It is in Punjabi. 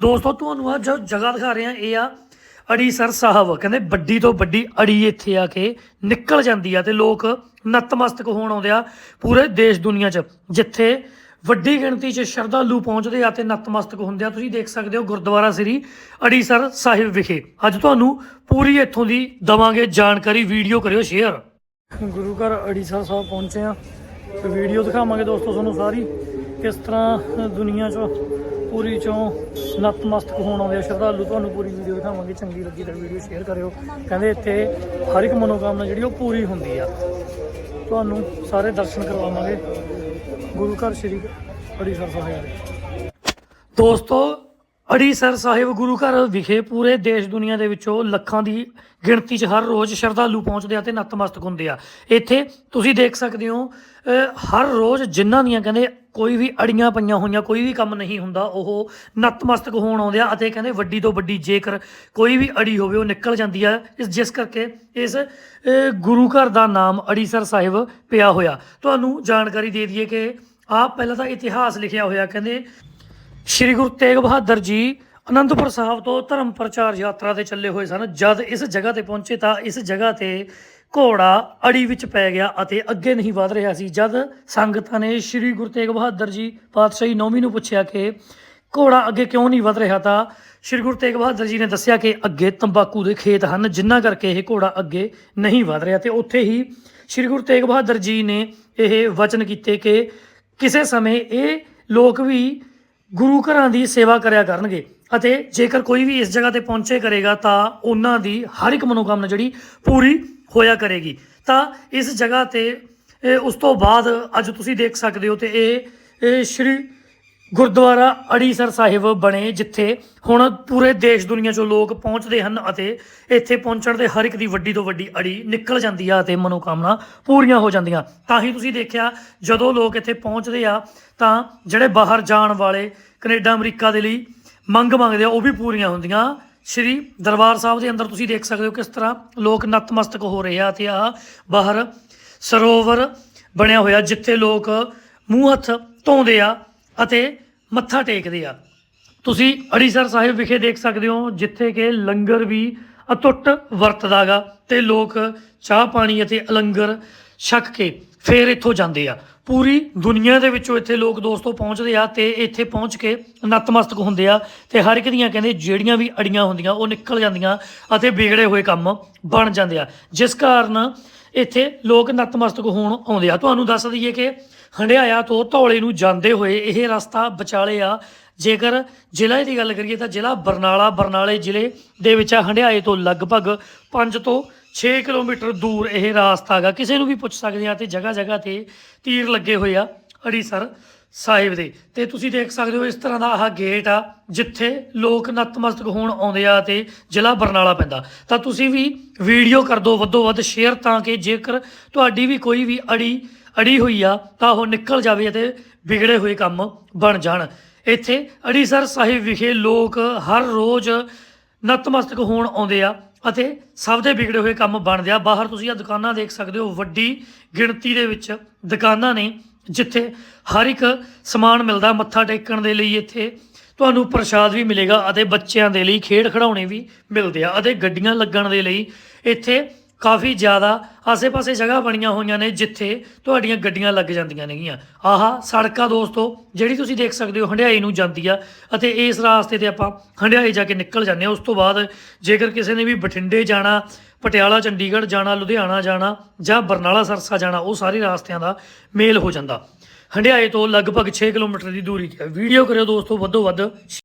ਦੋਸਤੋ, ਤੁਹਾਨੂੰ ਆ ਜੋ ਜਗ੍ਹਾ ਦਿਖਾ ਰਹੇ ਆ ਇਹ ਆ ਅੜੀਸਰ ਸਾਹਿਬ। ਕਹਿੰਦੇ ਵੱਡੀ ਤੋਂ ਵੱਡੀ ਅੜੀ ਇੱਥੇ ਆ ਕੇ ਨਿਕਲ ਜਾਂਦੀ ਆ ਤੇ ਲੋਕ ਨਤਮਸਤਕ ਹੋਣ ਆਉਂਦੇ ਆ ਪੂਰੇ ਦੇਸ਼ ਦੁਨੀਆ 'ਚ, ਜਿੱਥੇ ਵੱਡੀ ਗਿਣਤੀ 'ਚ ਸ਼ਰਧਾਲੂ ਪਹੁੰਚਦੇ ਆ ਤੇ ਨਤਮਸਤਕ ਹੁੰਦੇ ਆ। ਤੁਸੀਂ ਦੇਖ ਸਕਦੇ ਹੋ ਗੁਰਦੁਆਰਾ ਸ੍ਰੀ ਅੜੀਸਰ ਸਾਹਿਬ ਵਿਖੇ। ਅੱਜ ਤੁਹਾਨੂੰ ਪੂਰੀ ਇੱਥੋਂ ਦੀ ਦਵਾਂਗੇ ਜਾਣਕਾਰੀ, ਵੀਡੀਓ ਕਰਿਓ, ਸ਼ੇਅਰ। ਗੁਰੂ ਘਰ ਅੜੀਸਰ ਸਾਹਿਬ ਪਹੁੰਚੇ ਆ। ਵੀਡੀਓ ਦਿਖਾਵਾਂਗੇ ਦੋਸਤੋ ਤੁਹਾਨੂੰ ਸਾਰੀ, ਕਿਸ ਤਰ੍ਹਾਂ ਦੁਨੀਆ 'ਚੋਂ ਪੂਰੀ 'ਚੋਂ ਨਤਮਸਤਕ ਹੋਣ ਆਉਂਦੇ ਆ। ਸ਼ਰਧਾਲੂ ਤੁਹਾਨੂੰ ਪੂਰੀ ਵੀਡੀਓ ਦਿਖਾਵਾਂਗੇ। ਚੰਗੀ ਲੱਗੀ ਤਾਂ ਵੀਡੀਓ ਸ਼ੇਅਰ ਕਰਿਓ। ਕਹਿੰਦੇ ਇੱਥੇ ਹਰ ਇੱਕ ਮਨੋਕਾਮਨਾ ਜਿਹੜੀ ਉਹ ਪੂਰੀ ਹੁੰਦੀ ਆ। ਤੁਹਾਨੂੰ ਸਾਰੇ ਦਰਸ਼ਨ ਕਰਵਾਵਾਂਗੇ। ਗੁਰੂ ਘਰ ਸ੍ਰੀ ਅੜੀਸਰ ਸਾਹਿਬ। ਦੇ ਦੋਸਤੋ, ਅੜੀਸਰ ਸਾਹਿਬ ਗੁਰੂ ਘਰ ਵਿਖੇ ਪੂਰੇ ਦੇਸ਼ ਦੁਨੀਆ ਦੇ ਵਿੱਚੋਂ ਲੱਖਾਂ ਦੀ ਗਿਣਤੀ 'ਚ ਹਰ ਰੋਜ਼ ਸ਼ਰਧਾਲੂ ਪਹੁੰਚਦੇ ਆ ਤੇ ਨਤਮਸਤਕ ਹੁੰਦੇ ਆ। ਇੱਥੇ ਤੁਸੀਂ ਦੇਖ ਸਕਦੇ ਹੋ ਹਰ ਰੋਜ਼ ਜਿਨ੍ਹਾਂ ਦੀਆਂ ਕਹਿੰਦੇ ਕੋਈ ਵੀ ਅੜੀਆਂ ਪਈਆਂ ਹੋਈਆਂ, ਕੋਈ ਵੀ ਕੰਮ ਨਹੀਂ ਹੁੰਦਾ, ਉਹ ਨਤਮਸਤਕ ਹੋਣ ਆਉਂਦੇ ਆ ਅਤੇ ਕਹਿੰਦੇ ਵੱਡੀ ਤੋਂ ਵੱਡੀ ਜੇਕਰ ਕੋਈ ਵੀ ਅੜੀ ਹੋਵੇ, ਉਹ ਨਿਕਲ ਜਾਂਦੀ ਆ। ਇਸ, ਜਿਸ ਕਰਕੇ ਇਸ ਗੁਰੂ ਘਰ ਦਾ ਨਾਮ ਅੜੀਸਰ ਸਾਹਿਬ ਪਿਆ ਹੋਇਆ। ਤੁਹਾਨੂੰ ਜਾਣਕਾਰੀ ਦੇ ਦਈਏ ਕਿ ਆਪ ਪਹਿਲਾਂ ਤਾਂ ਇਤਿਹਾਸ ਲਿਖਿਆ ਹੋਇਆ, ਕਹਿੰਦੇ, ਸ਼੍ਰੀ ਗੁਰੂ ਤੇਗ ਬਹਾਦਰ ਜੀ ਅਨੰਦਪੁਰ ਸਾਹਿਬ ਤੋਂ ਧਰਮ ਪ੍ਰਚਾਰ ਯਾਤਰਾ ਤੇ ਚੱਲੇ ਹੋਏ ਸਨ। ਜਦ ਇਸ ਜਗ੍ਹਾ ਤੇ ਪਹੁੰਚੇ ਤਾਂ ਇਸ ਜਗ੍ਹਾ ਤੇ ਘੋੜਾ ਅੜੀ ਵਿੱਚ ਪੈ ਗਿਆ ਅਤੇ ਅੱਗੇ ਨਹੀਂ ਵਧ ਰਿਹਾ ਸੀ। ਜਦ ਸੰਗਤਾਂ ਨੇ ਸ਼੍ਰੀ ਗੁਰੂ ਤੇਗ ਬਹਾਦਰ ਜੀ ਪਾਤਸ਼ਾਹੀ ਨੌਵੀਂ ਨੂੰ ਪੁੱਛਿਆ ਕਿ ਘੋੜਾ ਅੱਗੇ ਕਿਉਂ ਨਹੀਂ ਵਧ ਰਿਹਾ ਤਾਂ ਸ਼੍ਰੀ ਗੁਰੂ ਤੇਗ ਬਹਾਦਰ ਜੀ ਨੇ ਦੱਸਿਆ ਕਿ ਅੱਗੇ ਤੰਬਾਕੂ ਦੇ ਖੇਤ ਹਨ ਜਿਨ੍ਹਾਂ ਕਰਕੇ ਇਹ ਘੋੜਾ ਅੱਗੇ ਨਹੀਂ ਵਧ ਰਿਹਾ। ਤੇ ਉੱਥੇ ਹੀ ਸ਼੍ਰੀ ਗੁਰੂ ਤੇਗ ਬਹਾਦਰ ਜੀ ਨੇ ਇਹ ਵਚਨ ਕੀਤੇ ਕਿ ਕਿਸੇ ਸਮੇਂ ਇਹ ਲੋਕ ਵੀ ਗੁਰੂ ਘਰਾਂ ਦੀ ਸੇਵਾ ਕਰਿਆ ਕਰਨਗੇ ਅਤੇ ਜੇਕਰ ਕੋਈ ਵੀ ਇਸ ਜਗ੍ਹਾ ਤੇ ਪਹੁੰਚੇ ਕਰੇਗਾ ਤਾਂ ਉਹਨਾਂ ਦੀ ਹਰ ਇੱਕ ਮਨੋਕਾਮਨਾ ਜਿਹੜੀ ਪੂਰੀ ਹੋਇਆ ਕਰੇਗੀ। ਤਾਂ ਇਸ ਜਗ੍ਹਾ ਤੇ ਉਸ ਤੋਂ ਬਾਅਦ ਅੱਜ ਤੁਸੀਂ ਦੇਖ ਸਕਦੇ ਹੋ ਤੇ ਇਹ ਇਹ ਸ਼੍ਰੀ ਗੁਰਦੁਆਰਾ ਅੜੀਸਰ ਸਾਹਿਬ ਬਣੇ, ਜਿੱਥੇ ਹੁਣ ਪੂਰੇ ਦੇਸ਼ ਦੁਨੀਆ ਚੋਂ ਲੋਕ ਪਹੁੰਚਦੇ ਹਨ ਅਤੇ ਇੱਥੇ ਪਹੁੰਚਣ ਦੇ ਹਰ ਇੱਕ ਦੀ ਵੱਡੀ ਤੋਂ ਵੱਡੀ ਅੜੀ ਨਿਕਲ ਜਾਂਦੀ ਆ ਅਤੇ ਮਨੋਕਾਮਨਾ ਪੂਰੀਆਂ ਹੋ ਜਾਂਦੀਆਂ। ਤਾਂ ਹੀ ਤੁਸੀਂ ਦੇਖਿਆ, ਜਦੋਂ ਲੋਕ ਇੱਥੇ ਪਹੁੰਚਦੇ ਆ, ਤਾਂ ਜਿਹੜੇ ਬਾਹਰ ਜਾਣ ਵਾਲੇ ਕੈਨੇਡਾ, ਅਮਰੀਕਾ ਦੇ ਲਈ ਮੰਗ ਮੰਗਦੇ ਆ, ਉਹ ਵੀ ਪੂਰੀਆਂ ਹੁੰਦੀਆਂ। ਸ਼੍ਰੀ ਦਰਬਾਰ ਸਾਹਿਬ ਦੇ ਅੰਦਰ ਤੁਸੀਂ ਦੇਖ ਸਕਦੇ ਹੋ ਕਿਸ ਤਰ੍ਹਾਂ ਲੋਕ ਨਤਮਸਤਕ ਹੋ ਰਹੇ ਆ ਤੇ ਆ ਬਾਹਰ ਸਰੋਵਰ ਬਣਿਆ ਹੋਇਆ ਜਿੱਥੇ ਲੋਕ ਮੂੰਹ ਹੱਥ ਧੋਂਦੇ ਆ ਅਤੇ ਮੱਥਾ ਟੇਕਦੇ ਆ। ਤੁਸੀਂ ਅੜੀਸਰ ਸਾਹਿਬ ਵਿਖੇ ਦੇਖ ਸਕਦੇ ਹੋ ਜਿੱਥੇ ਕਿ ਲੰਗਰ ਵੀ ਅਟੁੱਟ ਵਰਤਦਾਗਾ ਤੇ ਲੋਕ ਚਾਹ ਪਾਣੀ ਅਤੇ ਲੰਗਰ ਛਕ ਕੇ ਫਿਰ ਇੱਥੋਂ ਜਾਂਦੇ ਆ। ਪੂਰੀ ਦੁਨੀਆ ਦੇ ਵਿੱਚੋਂ ਇੱਥੇ ਲੋਕ ਦੋਸਤੋ ਪਹੁੰਚਦੇ ਆ ਤੇ ਇੱਥੇ ਪਹੁੰਚ ਕੇ ਨਤਮਸਤਕ ਹੁੰਦੇ ਆ ਤੇ ਹਰ ਇੱਕ ਦੀਆਂ ਕਹਿੰਦੇ ਜਿਹੜੀਆਂ ਵੀ ਅੜੀਆਂ ਹੁੰਦੀਆਂ ਉਹ ਨਿਕਲ ਜਾਂਦੀਆਂ ਅਤੇ ਵਿਗੜੇ ਹੋਏ ਕੰਮ ਬਣ ਜਾਂਦੇ ਆ। ਜਿਸ ਕਾਰਨ ਇੱਥੇ ਲੋਕ ਨਤਮਸਤਕ ਹੋਣ ਆਉਂਦੇ ਆ। ਤੁਹਾਨੂੰ ਦੱਸ ਦਈਏ ਕਿ ਹੰਡਿਆਇਆ ਤੋਂ ਧੌਲੇ ਨੂੰ ਜਾਂਦੇ ਹੋਏ ਇਹ ਰਸਤਾ ਵਿਚਾਲੇ ਆ। ਜੇਕਰ ਜ਼ਿਲ੍ਹੇ ਦੀ ਗੱਲ ਕਰੀਏ ਤਾਂ ਜ਼ਿਲ੍ਹਾ ਬਰਨਾਲਾ, ਬਰਨਾਲੇ ਜ਼ਿਲ੍ਹੇ ਦੇ ਵਿੱਚ ਆ। ਹੰਡਿਆਏ ਤੋਂ ਲਗਭਗ 5 ਤੋਂ 6 ਕਿਲੋਮੀਟਰ ਦੂਰ ਇਹ ਰਾਸਤਾ ਹੈਗਾ। ਕਿਸੇ ਨੂੰ ਵੀ ਪੁੱਛ ਸਕਦੇ ਆ ਤੇ ਜਗ੍ਹਾ ਜਗ੍ਹਾ ਤੇ ਤੀਰ ਲੱਗੇ ਹੋਏ ਆ। ਅੜੀਸਰ ਸਾਹਿਬ ਦੇ। ਤੇ ਤੁਸੀਂ ਦੇਖ ਸਕਦੇ ਹੋ ਇਸ ਤਰ੍ਹਾਂ ਦਾ ਆਹ ਗੇਟ ਆ, ਜਿੱਥੇ ਲੋਕ ਨਤਮਸਤਕ ਹੋਣ ਆਉਂਦੇ ਆ ਤੇ ਜ਼ਿਲ੍ਹਾ ਬਰਨਾਲਾ ਪੈਂਦਾ। ਤਾਂ ਤੁਸੀਂ ਵੀ ਵੀਡੀਓ ਕਰ ਦਿਓ, ਵੱਧੋ ਵੱਧ ਸ਼ੇਅਰ ਤਾਂ ਕਿ ਜੇਕਰ ਤੁਹਾਡੀ ਵੀ ਕੋਈ ਵੀ ਅੜੀ ਅੜੀ ਹੋਈ ਆ, ਤਾਂ ਉਹ ਨਿਕਲ ਜਾਵੇ ਅਤੇ ਵਿਗੜੇ ਹੋਏ ਕੰਮ ਬਣ ਜਾਣ। ਇੱਥੇ ਅੜੀਸਰ ਸਾਹਿਬ ਵਿਖੇ ਲੋਕ ਹਰ ਰੋਜ਼ ਨਤਮਸਤਕ ਹੋਣ ਆਉਂਦੇ ਆ ਅਤੇ ਸਭ ਦੇ ਵਿਗੜੇ ਹੋਏ ਕੰਮ ਬਣਦੇ ਆ। ਬਾਹਰ ਤੁਸੀਂ ਆ ਦੁਕਾਨਾਂ ਦੇਖ ਸਕਦੇ ਹੋ, ਵੱਡੀ ਗਿਣਤੀ ਦੇ ਵਿੱਚ ਦੁਕਾਨਾਂ ਨੇ। ਜਿੱਥੇ ਹਰ ਇੱਕ ਸਮਾਨ ਮਿਲਦਾ ਮੱਥਾ ਟੇਕਣ ਦੇ ਲਈ ਇੱਥੇ, ਤੁਹਾਨੂੰ ਪ੍ਰਸ਼ਾਦ ਵੀ ਮਿਲੇਗਾ ਅਤੇ ਬੱਚਿਆਂ ਦੇ ਲਈ ਖੇਡ ਖਿਡੌਣੇ ਵੀ ਮਿਲਦੇ ਆ ਅਤੇ ਗੱਡੀਆਂ ਲੱਗਣ ਦੇ ਲਈ ਇੱਥੇ ਕਾਫੀ ਜ਼ਿਆਦਾ ਆਸੇ-ਪਾਸੇ ਜਗ੍ਹਾ ਬਣੀਆਂ ਹੋਈਆਂ ਨੇ ਜਿੱਥੇ ਤੁਹਾਡੀਆਂ ਗੱਡੀਆਂ ਲੱਗ ਜਾਂਦੀਆਂ ਨੇਗੀਆਂ। ਆਹਾ, ਸੜਕਾਂ ਦੋਸਤੋ, ਜਿਹੜੀ ਤੁਸੀਂ ਦੇਖ ਸਕਦੇ ਹੋ, ਹੰਡਿਆਈ ਨੂੰ ਜਾਂਦੀ ਆ ਅਤੇ ਇਸ ਰਾਸਤੇ ਤੇ ਆਪਾਂ ਹੰਡਿਆਈ ਜਾ ਕੇ ਨਿਕਲ ਜਾਂਦੇ ਆ ਉਸ ਤੋਂ ਬਾਅਦ ਜੇਕਰ ਕਿਸੇ ਨੇ ਵੀ ਬਠਿੰਡੇ ਜਾਣਾ, ਪਟਿਆਲਾ, ਚੰਡੀਗੜ੍ਹ ਜਾਣਾ, ਲੁਧਿਆਣਾ ਜਾਣਾ ਜਾਂ ਬਰਨਾਲਾ, ਸਰਸਾ ਜਾਣਾ, ਉਹ ਸਾਰੇ ਰਾਸਤਿਆਂ ਦਾ ਮੇਲ ਹੋ ਜਾਂਦਾ। ਹੰਡਿਆਏ ਤੋਂ ਲਗਭਗ 6 ਕਿਲੋਮੀਟਰ ਦੀ ਦੂਰੀ ਤੇ ਆ। ਵੀਡੀਓ ਕਰਿਓ ਦੋਸਤੋ, ਵੱਧੋ ਵੱਧ।